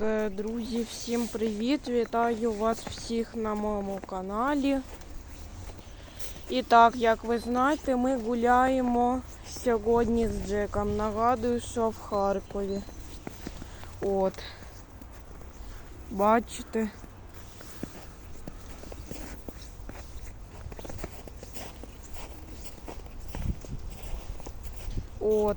е, друзі, всім привіт! Вітаю вас всіх на моєму каналі. І так, як ви знаєте, ми гуляємо сьогодні з Джеком. Нагадую, що в Харкові. От. Бачите. От.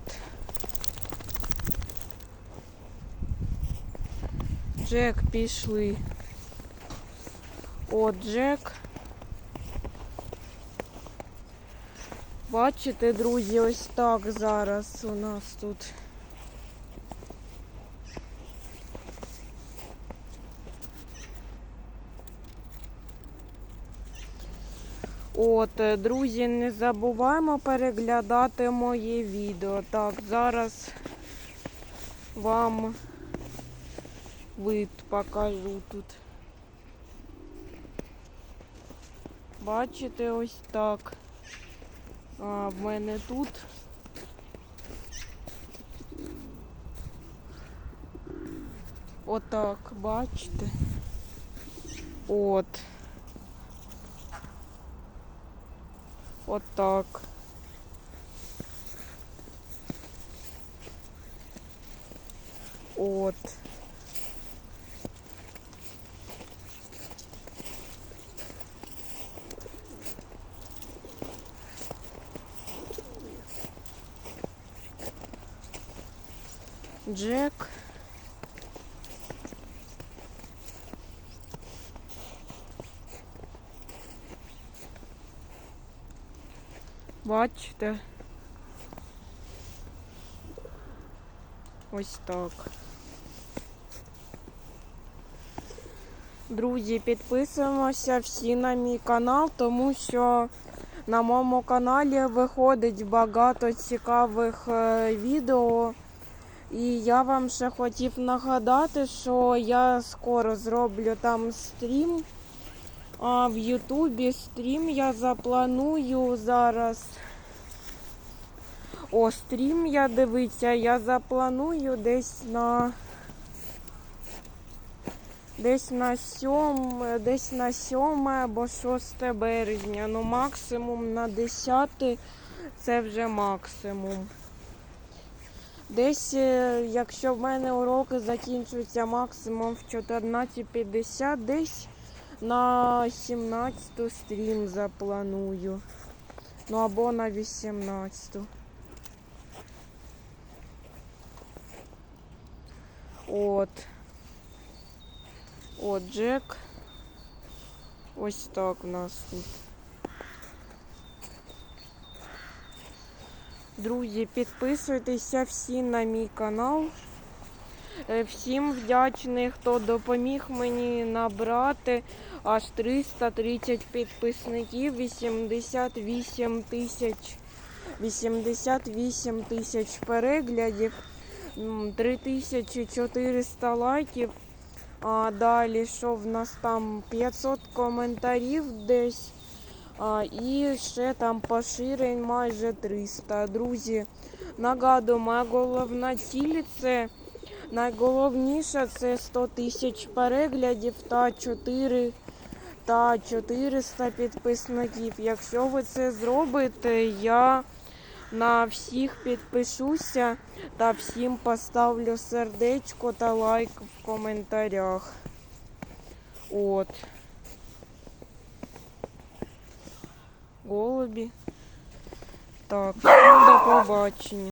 Джек пішли. От Джек. Бачите, друзі, ось так зараз у нас тут. От, е, друзі, не забуваємо переглядати моє відео. Так, зараз вам вид покажу тут. Бачите, ось так. А, в мене тут. Отак, бачите? От. Отак. От. Джек. Бачите? Ось так. Друзі, підписуємося всі на мій канал, тому що на моєму каналі виходить багато цікавих е, відео. І я вам ще хотів нагадати, що я скоро зроблю там стрім. А в Ютубі стрім я запланую зараз. О, стрім я дивиться, я запланую десь на десь на 7, десь на 7 або 6 березня. Ну максимум на 10 це вже максимум. Десь, е, якщо в мене уроки закінчуються максимум в 14.50, десь на 17 стрім запланую. Ну або на 18. От. От Джек. Ось так у нас тут. Друзі, підписуйтеся всі на мій канал. Е, Всім вдячний, хто допоміг мені набрати аж 330 підписників, 88 тисяч 88 тисяч переглядів, 3400 лайків. А далі що в нас там 500 коментарів десь. І ще там поширень майже 300. Друзі, нагадую, моя головна ціль це найголовніше це 100 тисяч переглядів та 4 та 400 підписників. Якщо ви це зробите, я на всіх підпишуся та всім поставлю сердечко та лайк в коментарях. От. Голубі. Так, всім до побачення.